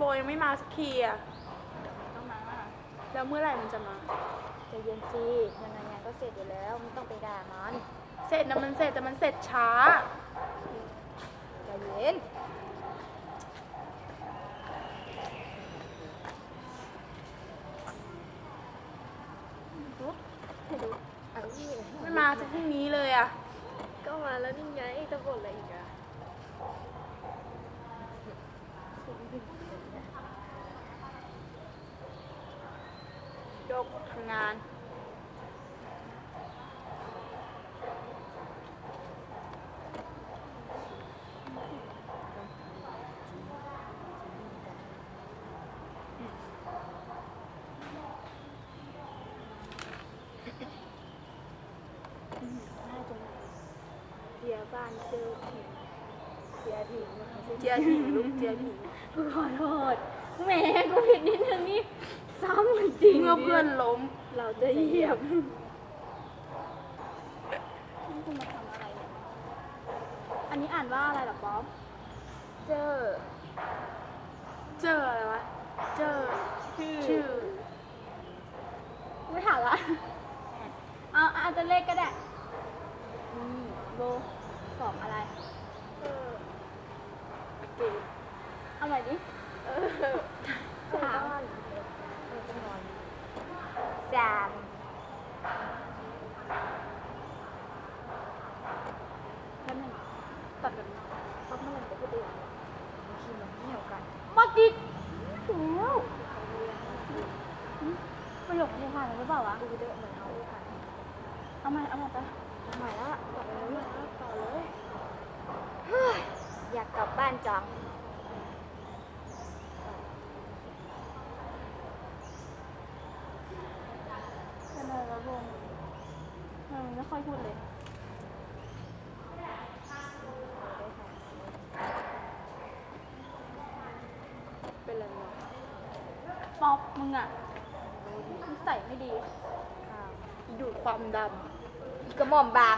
บยังไม่มาสักทีอะต้องมาแล้วเมื่อไหร่มันจะมาใจเย็นสิยังไงงานก็เสร็จอยู่แล้วไม่ต้องไปด่ามันเสร็จนะมันเสร็จแต่มันเสร็จช้าใจเย็นไม่มาสักพรุ่งนี้เลยอะก็มาแล้วนี่ไงจะบ่นอะไรอีกอะ ยกทำงานเสียบ้านเจอผีเสียผีมันไม่เจียถีลูกเจียถีกูขอโทษแหมกูผิดนิดนึงนี่ ซ้ำมันจริงเมื่อเพื่อนล้ม เราจะเหยียบนี่คุณมาทำอะไรเนี่ยอันนี้อ่านว่าอะไรเหรอป๊อปเจอ เจออะไรวะ เจอ ชื่อชื่อไม่ถามละเอาเอาตัวเลขก็ได้นี่โบสองอะไร เออโอเค เอาใหม่ดิสาม สามแป๊บนึงตัดแบบนี้ป๊อปเมื่อไหร่จะพูดเองบางทีมันเหี่ยวกันมากิกแล้วประโยคนี้ผ่านหรือเปล่าวะดูเดอะเหมือนเอาผ่านเอาใหม่เอาใหม่ไปเอาใหม่แล้วต่อไปเลยต่อเลยเฮ้ยอยากกลับบ้านจัง เป็นอะไรวะวงทำไมมันไม่ ค่อยพูดเลยเป็นอะไรป๊อปมึงอะนิสัยไม่ดีดูดความดำกระหม่อมบาง